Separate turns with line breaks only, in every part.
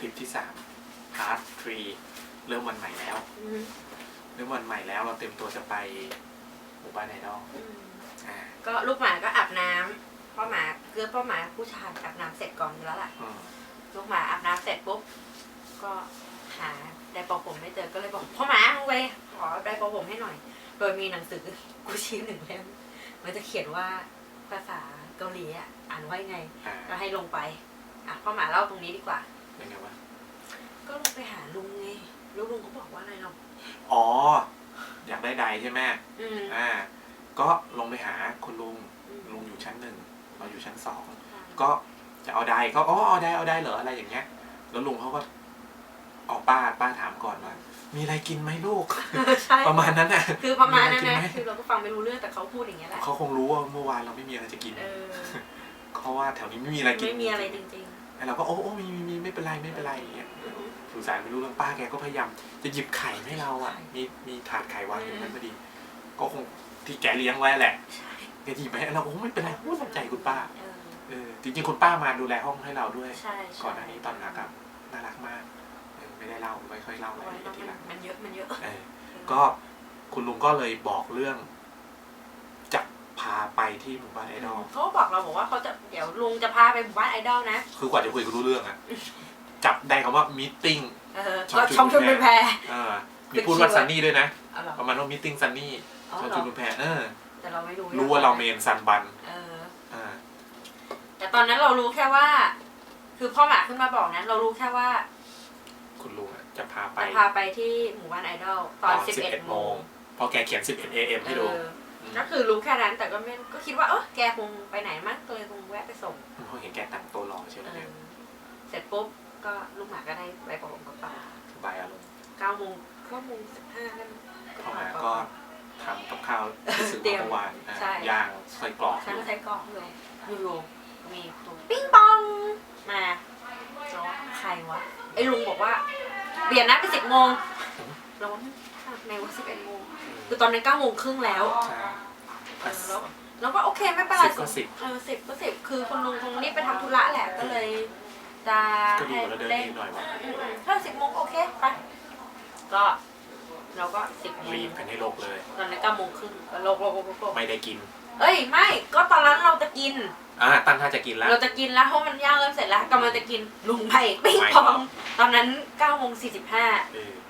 คลิปที่สามพาร์ททรีเริ่มวันใหม่แล้ว
อืม
เริ่มวันใหม่แล้วเราเตรียมตัวจะไปหมู่บ้านไอดอล
อืม
อ่า
ก็ลูกหมาก็อาบน้ำพ่อหมาคือพ่อหมาผู้ชายอาบน้ำเสร็จก่อนอยู่แล้วล่ะ
อืม
ลูกหมาอาบน้ำเสร็จปุ๊บก็หาไดร์เปอผมไม่เจอก็เลยบอกพ่อหมามึงไปขอไดร์เปอผมให้หน่อย โดยมีหนังสือกูชี้หนึ่งเล่มมันจะเขียนว่าภาษาเกาหลีอะอ่านว่ายังไง
อ่า
ก็ให้ลงไปอะพ่อหมาเล่าตรงนี้ดีกว่า
เป็นไงวะ
ก็ลงไปหาลุงไงแล้วลุงก็บอกว่าอะไรเรา
อ๋อ อยากได้ใดใช่ไหม
อืม
อ่า ก็ลงไปหาคุณลุง
อืม
ลุงอยู่ชั้นหนึ่ง เราอยู่ชั้นสอง
ใช่
ก็จะเอาใดก็อ๋อเอาใดเอาใดเหรออะไรอย่างเงี้ย แล้วลุงเขาก็เอาป้าป้าถามก่อนว่า มีอะไรกินไหมลูก
ใช่
ประมาณนั้นน่ะ
คือประมาณนั้น
มี
นะ
อะไรกินไหม
คือเราก็ฟังไม่รู้เรื่องแต่เขาพูดอย่างเงี้ยแหละ
เขาคงรู้ว่าเมื่อวานเราไม่มีอะไรจะกิน
เออ
เพราะว่าแถวนี้ไม่มีอะไรกิน
ไม่มีอะไรจริง
ไอ้เราก็โอ้โอ้มีมีมีไม่เป็นไรไม่เป็นไรอย่างเงี้ย
ๆอืม
สื่อสารไม่รู้เรื่องป้าแกก็พยายามจะหยิบไข่ให้เราอะ
ใช่
มีมีถาดไข่วางอยู่
อืม
นั้นพอดี ก็คงที่แกเลี้ยงไว้แหละ
ใช่
แกหยิบไปให้เราโอ้ไม่เป็นไรพูดใจคุณป้า
เออ
เออจริงๆคุณป้ามาดูแลห้องให้เราด้วย
ใช่ใช่
ก่อนหน้านี้ตอนนักอะน่ารักมากเออไม่ได้เล่าไม่ค่อยเล่าอะไร
ไว้
ละเอียดทีหลัง
มันเยอะมันเยอะ
เออก็คุณลุงก็เลยบอกเรื่องจะ พาไปที่หมู่บ้านไอดอล
เขาก็บอกเราบอกว่าเขาจะเดี๋ยวลุงจะพาไปหมู่บ้านไอดอลนะ
คือกว่าจะคุยกันรู้เรื่องอะจับได้คำว่ามีติ้ง
เออ
ช่อง
ก็ช่อง
ชุ
ชุ
ม
น
นุ
เป็
ม
น
แพ
แพ
ร
ร
เออมีพูดว่าซันนี่ด้วยนะ
เอาเหรอ
ประมาณว่ามีติ้งซันนี่
เอา
ช่อง
เหร
ชุ
อ
มนุมแพรเออ
แต่เราไม่รู้
รู้ว่าเราเมนซันบัน
เออ
อ่า
แต่ตอนนั้นเรารู้แค่ว่า คือพ่อหมาขึ้นมาบอกนะเรารู้แค่ว่า
คุณลุงอะจะพาไป
จะพาไปที่หมู่บ้านไอดอลตอน11โมง
พอแกเขียน 11 a.m. ให้ดู
เออ ก็คือรู้แค่นั้นแต่ก็ไม่ก็คิดว่าเออแกคงไปไหนมั้งก็เลยคงแวะไปส่ง
พอเห็นแกแต่งตัวหล่อใช่ไหม
เอ
เนี่ย
อเสร็จปุ๊บก็ลูกหมาก็ได้ไปประลงกับป้า
สบายอารมณ์
เก้าโมงเก้าโมงสิบห้านั่น
พอมาก็ทำกับข้าวที่ซื้อ
เตรีย
มามเมื่อวานอะ
ใช่
ย่างไส้กรอก
ฉันก็ใช้กล่องเลยอยู่ๆมีตัวปิ้งปองมาแล้วใครวะไอ้ลุงบอกว่าเปลี่ยนนัดไปสิบโมงเราว่าอ้าวในว่าสิบเอ็ดโมงคือตอนนั้นเก้าโมงครึ่งแล้ว
ใช่
เออแล้วแล้วก็โอเคไม่เป็นไร
สิบก็สิบ
เออสิบก็สิบคือคุณลุงคงรีบไปทำธุระแหละก็เลยจะ
ก็ดีกว่าเราเดินเองหน่อยวะ
อืมอืมถ้าสิบโมงโอเคไปก็เราก็สิบโมง
รีบกันให้โลกเลย
ตอนนั้นเก้าโมงครึ่งก็โลกโลกโลกโลก
ไม่ได้กิน
เอ้ยไม่ก็ตอนนั้นเราจะกิน
อ่า ตั้งท่าจะกินแล้ว
เราจะกินแล้วเพราะมันย่างเริ่มเสร็จแล้วกำลังจะกินลุงไปปิ้ง
ไม่
ปอง
หรอก
ตอนนั้นเก้าโมงสี่สิบห้า
เออ
ลุง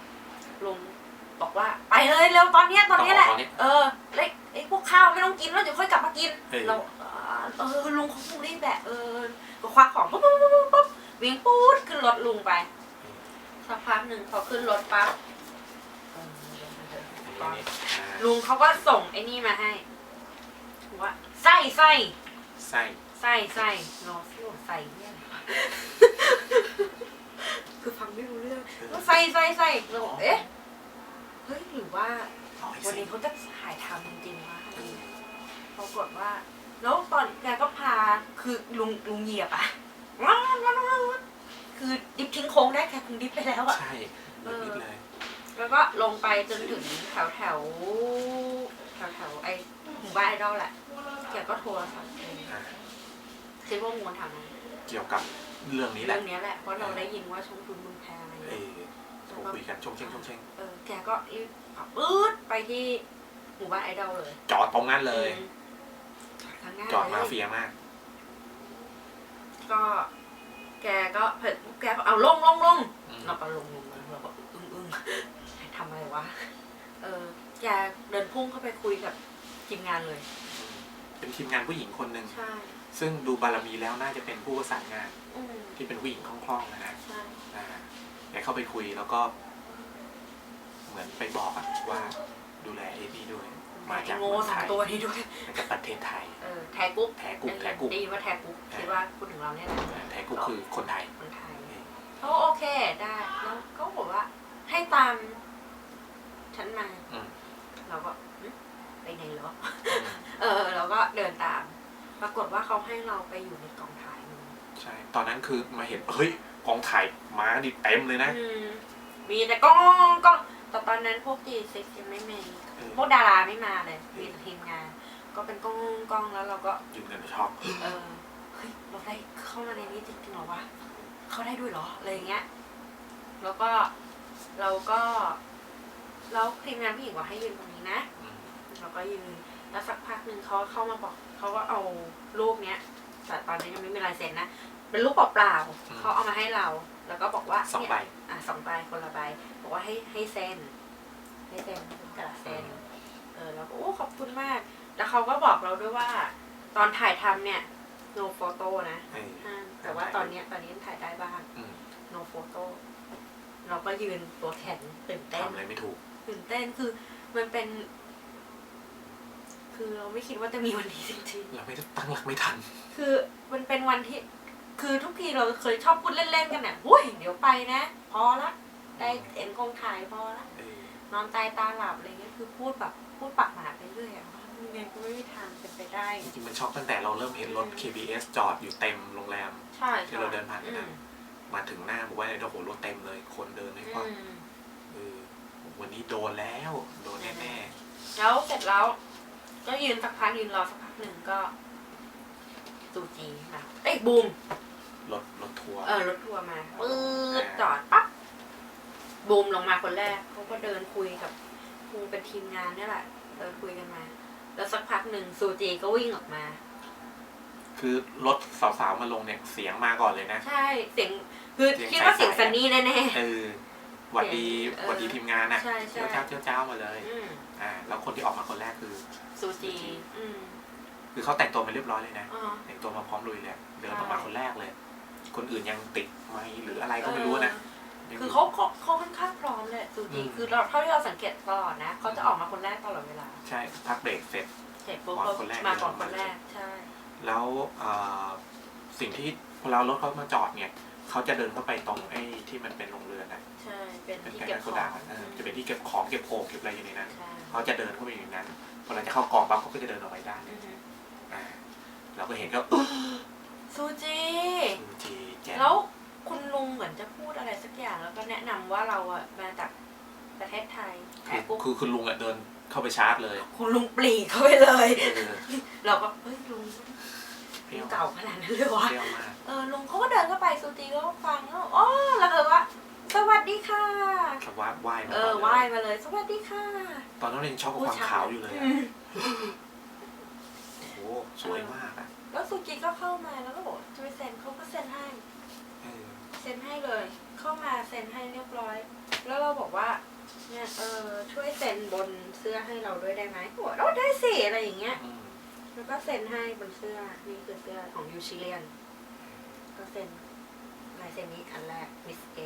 บอกว่าไปเลยเร็วตอนเนี้ยตอนเนี้ยแหละ
ตอนนี้
เออแล้วไอ้พวกข้าวไม่ต้องกินแล้วเดี๋ยวค่อยกลับมากิน
เออ
เราเออลุงเขาคงรีบแหละเออก็คว้าของปุ๊บปุ๊บปุ๊บปุ๊บปุ๊บวิ่งปู๊ดขึ้นรถลุงไปสักพักหนึ่งพอขึ้นรถปั๊บเออ
อันนี้อ่า
ลุงเขาก็ส่งไอ้นี่มาให้ว่าไส้ไส้
ไส้
ไส้ไส้รอซิว่าไส้เนี่ยอะไรวะคือฟังไม่รู้เรื่องว่าไส้ไส้ไส้เราบอกเอ๊ะเฮ้ยหรือว่า
เอาให้
วัน
สิ
นี้เขาจะถ่ายทำจริงๆวะอะไรอย่างเงี้ยปรากฏว่า แล้วตอนแกก็พาคือลุงลุงเหยียบอะว้าวว้าวว้าวว้าวคือดิฟทิ้งโค้งได้แค่คงดิฟไปแล้วอะ
ใช่นิดๆเลย
แล้วก็ลงไปจนถึงแถวแถวแถวแถวๆไอหมู่บ้านไอดอลแหละแกก็โทรศัพท์ไป
อ่า
คิดว่ามูลทางนั้น
เกี่ยวกับเรื่องนี้แห
เรื่
ละ
องเนี้ยแหละ เพราะเราได้ยินว่าชงทุนมึงแพงอะไร
เอ
เงี้ย
อ โทรคุยกันชงเชงชงเชง
เออแกก็รีบขับปื๊ดไปที่หมู่บ้านไอดอลเลย
จอดตรงนั้นเลย
อืมทางหน้า
จอดมา
เลย
เฟียมาก
ก็ แกก็เผ็ดแกก็เอาลงลงลง
อืม
เราก็ลงลงลงเราก็อึ้งอึ้งทำอะไรวะ เออแกเดินพุ่งเข้าไปคุยกับทีมงานเลย
เป็นทีมงานผู้หญิงคนหนึ่ง
ใช่
ซึ่งดูบารมีแล้วน่าจะเป็นผู้ประสานงาน
อืม
ที่เป็นผู้หญิงคล่องๆนะฮะ
ใช่
อ่า แกเข้าไปคุยแล้วก็ เหมือนไปบอกอะว่าดูแลเอมี่ด้วย มาจาก
โง่
เมือง
สอ
ไท
ง
ย
ตัวนี้ด้วย
มาจากประเทศไทย
เออแทกุ๊ก
แทกุ๊กแทกุ๊ก
ได้ยินว่าแทกุ๊กคิดว่าพูดถึงเราเนี่ยแหละ
แทกุ๊กคือคนไทย
คนไทยเขาโอเคได้แล้วก็บอกว่า ให้ตามฉันมา
อืม
เราก็หึไปไหนเหรอ เออเราก็เดินตาม ปรากฏว่าเขาให้เราไปอยู่ในกองถ่ายหนึ่ง
ใช่ ตอนนั้นคือมาเห็น เฮ้ย กองถ่ายม้าดิเต็มเลยนะ
อืมมีแต่กล้องกล้องแต่ตอนนั้นพวกดีเซ็กยังไม่มี
เออ
พวกดาราไม่มาเลย มีแต่ทีมงาน ก็เป็นกล้องกล้องแล้วเราก็
ยืนกันช็อก
เออเฮ้ยเราได้เข้ามาในนี้จริงๆเหรอวะเขาได้ด้วยเหรออะไรอย่างเงี้ย แล้วก็เราก็แล้วทีมงานผู้หญิงบอกให้ยืนตรงนี้นะ
อืม
เราก็ยืนแล้วสักพักหนึ่งเขาเข้ามาบอกเขาก็เอารูปเนี้ยแต่ตอนนี้ยังไม่มีลายเซ็นนะ เป็นรูปเปล่าๆเขาเอามาให้เรา แล้วก็บอกว่า
สองใบ
เนี่ยอะสองใบคนละใบบอกว่าให้ให้เซ็นให้เซ็นเป็นกระดาษเซ็นเออแล้วก็โอ้ขอบคุณมาก แล้วเขาก็บอกเราด้วยว่า ตอนถ่ายทำเนี่ย no photo นะ
เออ
ห้ามแต่ว่าตอนเนี้ยตอนนี้ถ่ายได้บ้าง
อืม
no photo เราก็ยืนตัวแข็งตื่นเต้น
ทำอะไรไม่ถูก
ตื่นเต้นคือมันเป็น คือเราไม่คิดว่าจะมีวันนี้จริง
เราไม่ได้ตั้งหลักไม่ทัน
ๆ คือมันเป็นวันที่ คือทุกทีเราเคยชอบพูดเล่นๆกันเนี่ยอุ้ยเดี๋ยวไปนะ พอละ ได้เห็นกองถ่ายพอละ
เออ
นอนตายตาหลับอะไรเงี้ยคือพูดแบบพูดปากหมาไปเรื่อยอะว่ายังไงก็ไม่มีทางเป็นไปได้
จริงๆมันช็อกตั้งแต่เราเริ่มเห็นรถ KBS จอดอยู่เต็มโรงแรม
ใช่
ที่เราเดินผ่านกัน
อื
นะ
ม
มาถึงหน้าหมู่บ้านเลยโอ้โหรถเต็มเลย คนเดินไม่คว่
อืมำ
เออวันนี้โดนแล้ว โดนแน่
แล้วเสร็จแล้วก็ยืนสักพักยืนรอสักพักหนึ่งก็ ตูจีมาเอ้ยบูม
ๆ รถรถทัวร์
เออรถทัวร์มาปื๊ดจอดปั๊บบูมลงมาคนแรกเขาก็เดินคุยกับคงเป็นทีมงานเนี่ยแหละเดินคุยกันมา แล้วสักพักหนึ่งซูจีก็วิ่งออกมา
คือรถสาวๆมาลงเนี่ยเสียงมาก่อนเลยนะ
ใช่เสียงคือ
เสียง
คิดว่า
ใสๆ
เสียงซันนี่แน่
เออหวัดดี
เออ
หวัดดีทีมงานนะ
ใช่ใช่
เจ้าเจ้าเจ้าเจ้ามาเลย
ๆอืม
อ่าแล้วคนที่ออกมาคนแรกคือ
ซูจีอืม
คือเขาแต่งตัวมาเรียบร้อยเลยนะ
อ๋อ
แต่งตัวมาพร้อมลุยเลยเดินออกมา
ใช่
คนแรกเลย คนอื่นยังติดไมค์หรืออะไรก็ไม่รู้นะ
เออคือเขาเขาเขาค่อนข้างพร้อมเลยซูจี
อืม
คือเราเท่าที่เราสังเกตตลอดนะเขาจะออกมาคนแรกตลอดเวลา
ใช่พักเบรกเสร็จ
เสร็จปุ๊บ
ก่อน
เขา
คนแรก
มาก่อน
เดินออก
ค
มา
นแรกใช่
แล้วเอ่อสิ่งที่พอเรารถเขามาจอดเนี่ยเขาจะเดินเข้าไปตรงไอ้ที่มันเป็นโรงเรือนนะ
ใช่เป็น
เป็น
ที่
แก
เก็บ
น
ข
โซ
อง
ดาเออจะเป็นที่เก็บของเก็บโอ่งเก็บอะไรอยู่ในนั้น
ใช่
เขาจะเดินเข้าไปอยู่ในนั้นพอเราจะเข้ากองปั๊บเขาก็จะเดินออกไปได้
อือฮึ
อ่าเราก็เห็นก็
ซูจี
จีแจ๊
แล้วคุณลุงเหมือนจะพูดอะไรสักอย่างแล้วก็แนะนำว่าเราอะมาจากประเทศไทย
คือ
ปุ๊บ
คือคุณลุงอะเดินเข้าไปชาร์จเลย
คุณลุงปรีเข้าไปเลย
เออ
เราก็เฮ้ยลุง
เปรี้ยว
เก่าขนาดนั้นเลยวะ
เปรี้ยวมาก
เออลุงเขาก็เดินเข้าไปซูจีก็ฟังแล้วอ๋อแล้วเออว่าสวัสดีค่ะ
คำว่าไหว้มา
เออ
ก่น
ไหว้
เลย
มาเลยสวัสดีค่ะ
ตอนนั้นยังชอบกับความขาวอยู่เลยอะ
ม
โอ้โหสวยมากอะ
แล้วซูจีก็เข้ามาแล้วก็บอกจะไปเซ็นเขาก็เซ็นให้
เออ
เซ็นให้เลย เข้ามาเซ็นให้เรียบร้อย แล้วเราบอกว่าเนี่ยเออช่วยเซ็นบนเสื้อให้เราด้วยได้ไหมเขาบอกเราได้สิอะไรอย่างเงี้ย
อืม
แล้วก็เซ็นให้บนเสื้อ นี่คือเสื้อของยูชิเลียน ก็เซ็นลายเซ็นนี้อันแรกมิสเอ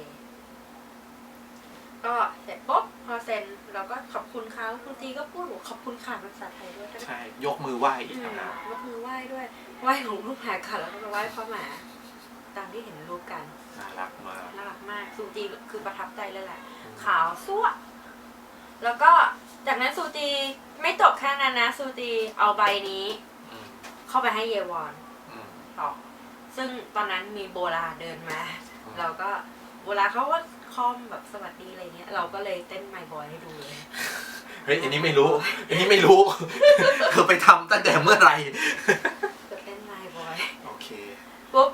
ก็เสร็จปุ๊บพอเซ็นเราก็ขอบคุณเขาคุณจีก็พูดบอกขอบคุณค่ะเป็นภาษาไทยด้วย
ใช่ ยกมือไหว้อี
อื
ก
ม
ต่างหาก
ยกมือไหว้ด้วยไหว้ของลูกหมาค่ะแล้วก็ไปไหว้พ่อหมาตามที่เห็นรูปกัน
น่ารักมาก
น่ารักมากซูจีคือประทับใจเลยแหละ
อืม
ขาวซั่วแล้วก็จากนั้นซูจีไม่จบแค่นั้นนะซูจีเอาใบนี้
อืม
เข้าไปให้เยวอน
อืม
ต่อซึ่งตอนนั้นมีโบราเดินมา
อืม
เราก็โบราเขาก็ คอมแบบสวัสดีอะไรเงี้ย เราก็เลยเต้นไมบอยให้ดูเลย
เฮ้ยอันนี้ไม่รู้ อันนี้ไม่รู้ เธอไปทำตั้งแต่เมื่อไหร่
ก็เต้นไมบอย
โอเค
ปุ๊บ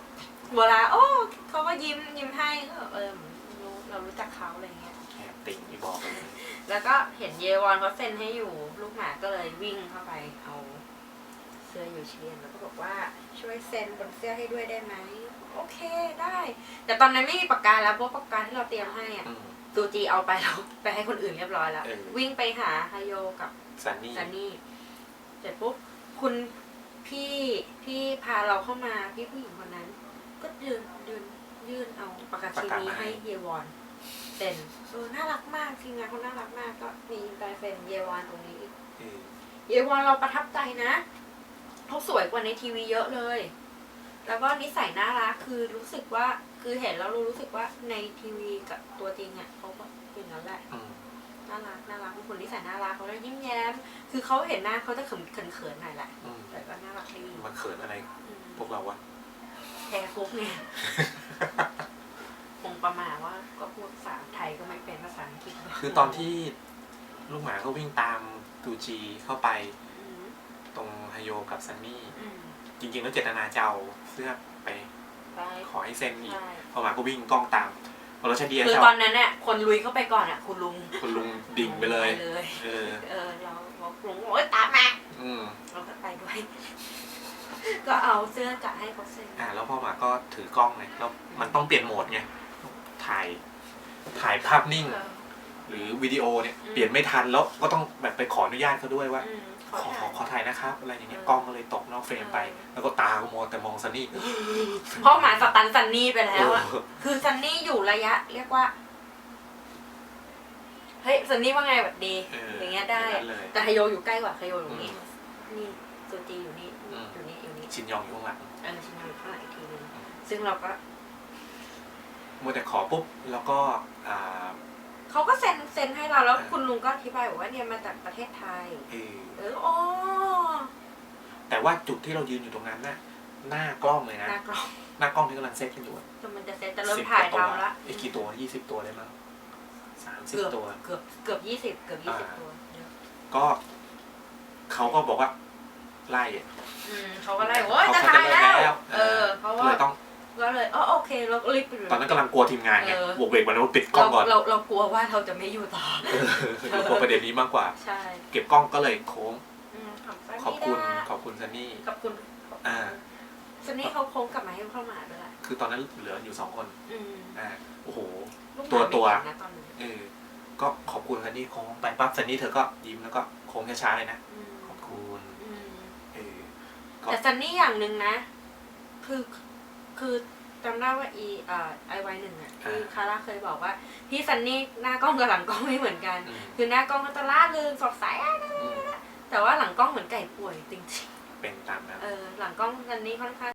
โบราโอ้เขาก็ยิ้มยิ้มให้ก็เออรู้เรารู้จักเขาอะไรเงี้ย
แอบติ่งนี่บอกเลย
แล้วก็เห็นเยวอนเขาเซ็นให้อยู่ลูกหมาก็เลยวิ่งเข้าไปเอาเสื้อยูเชียนแล้วก็บอกว่าช่วยเซ็นบนเสื้อให้ด้วยได้ไหม โอเคได้ แต่ตอนนั้นไม่มีปากกาแล้วเพราะปากกาที่เราเตรียมให้อะ
อืม
ตูจีเอาไปแล้วไปให้คนอื่นเรียบร้อยแล้ว
เออ
วิ่งไปหาฮายโยกับ
ซันนี่
ซันนี่เสร็จปุ๊บคุณพี่ที่พาเราเข้ามาพี่ผู้หญิงคนนั้น ก็ยืนยืนยื่นเอาปากกาชีนี้ให้เยวอนเซ็นเออน่ารักมากทีมงานเขาน่ารักมากก็มีลายเซ็นเยวอนตรงนี้อีก
เออ
เยวอนเราประทับใจนะเขาสวยกว่าในทีวีเยอะเลย แล้วก็นิสัยน่ารักคือรู้สึกว่าคือเห็นแล้วรู้สึกว่าในทีวีกับตัวจริงอะเขาก็เป็นอย่างนั้นแหละ
อืม
น่ารักน่ารักเป็นคนนิสัยน่ารักเขาจะยิ้มแย้ม คือเขาเห็นหน้าเขาจะเขินเขินเขินหน่อยแหละ
อืม
แต่ก็น่ารักดี
มาเขินอะไร
อืม
พวกเราวะ
แพ้ฟุกเนี่ยคงประมาณว่าก็พูดภาษาไทยก็ไม่เป็นภาษาอังกฤษ
คือตอนที่ลูกหมาเขาวิ่งตามตูจีเข้าไป
อืม
ตรงฮายโยกับซันนี่
อืม
จริงๆแล้วเจตนาจะเอาเสื้อไป
ไป
ขขอให้เซ็นอีก
ใช่
พอมาก็วิ่งกล้องตามพอเราใช้ดีเอ
คือ
ส
ตอนนั้นเนี่ยคนลุยเข้าไปก่อนอะ คุณลุง
คุณลุงดิ่งไปเลย
เลย
เออ
เออเราบอกลุงโอ้ยตามมา
อืม
เราก็ไปด้วย ก็เอาเสื้อกะให้เขาเซ็น
อ่าแล้วพ่อหมาก็ถือกล้องไงแล้วมันต้องเปลี่ยนโหมดไงถ่าย ถ่ายภาพนิ่ง
เออ
หรือวิดีโอเนี่ย
อืม
เปลี่ยนไม่ทันแล้วก็ต้องแบบไปขออนุญาตเขาด้วยว่า
อืม
ขอขอขอถ่ายนะครับ อะไรอย่างเงี้ย
เออ
กล้องก็เลยตกนอกเฟรมไป
เออ
แล้วก็ตาก็มัวแต่มองซันนี่
เพราะหมาสตันซันนี่ไปแล้วอะ
เออ
คือซันนี่อยู่ระยะ เรียกว่า เฮ้ยซันนี่ว่าไงแบบดี
เออ
อ
อย่าง
เงี้ยได้
อย่างนั้นเลย
แต่ไฮโยอยู่ใกล้กว่าไฮโยอยู่นี่นี่ซูจีอยู่นี่
อืม
อยู่นี่อยู่นี่
ชินยองอยู่ข้างหลัง
เออชินอยู่ข้างหลังอีกทีนึงซึ่งเราก็
มัวแต่ขอปุ๊บ แล้วก็อ่า
เขาก็เซ็นเซ็นให้เราแล้ว
เออ
คุณลุงก็อธิบายบอกว่าเนี่ยมาจากประเทศไทย
เออ
เอออ๋อ
แต่ว่าจุดที่เรายืนอยู่ตรงนั้นน่ะหน้ากล้องเลยนะ
หน้ากล้อง
หน้ากล้องที่กำลังเซตกันอยู่อะ
จนมันจะเซ็นจะเริ่ม
สิบ
ถ่าย
กว่ตัว
ทำละ
ไอ้กี่ตัวยี่สิบตัวเลยมั้งสามสิบ
เกือบ
ตัว
เกือบเกือบยี่สิบเกือบยี่สิบ
อ่า
ตัวเยอะ
ก็เขาก็บอกว่าไล่อะ
อืมเขาก็ไล่โอ้ย
เขา
จะ
เขา
ถ่าย
จะ
แล้
เลิกแล้ว
วเออเพราะว่า
เลยต้อง
ก็ เลยอ๋อโอเคเราก็รีบไปดู
ตอนนั้นกำลังกลัวทีมงานไง
เออ
บวกเวกวันนั้นว่าปิดกล้
เรา
องก่อน
เราเรากลัวว่าเราจะไม่อยู่ต่อ
เออกลัวประเด็นนี้มากกว่า
ใช่
เก็บกล้องก็เลยโค้ง
อืมขอบ
ขอบคุณ
ซันนี่
ขอบคุณซันนี่
ขอบคุณ
อ่า
ซันนี่เขาโค้งกลับมาให้เข้ามาด้วยแหละ
คือตอนนั้นเหลืออยู่สองคน
อืม
อ่า โอ้โห
ลูกห
ตัว
มา
ตัว
ไม่เห็นนะตอนนี้
เออก็ขอบคุณซันนี่โค้งไปปั๊บซันนี่เธอก็ยิ้มแล้วก็โค้งช้าๆเลยนะ
อืม
ขอบคุณ
อืม
เออก็
แต่ซันนี่อย่างหนึ่งนะ คือ คือ จำได้ว่าอีเอ่อไอวหนึ่งอะที่คาร่าเคยบอกว่า พี่ซันนี่หน้ากล้องกับหลังกล้องไม่เหมือนกัน
อืม
คือหน้ากล้องก็จะล่าเริงสดใสอะ
อืม
แต่ว่าหลังกล้องเหมือนไก่ป่วยจริง
เป็นตามนั้น
ๆเออหลังกล้องซันนี่ค่อนข้าง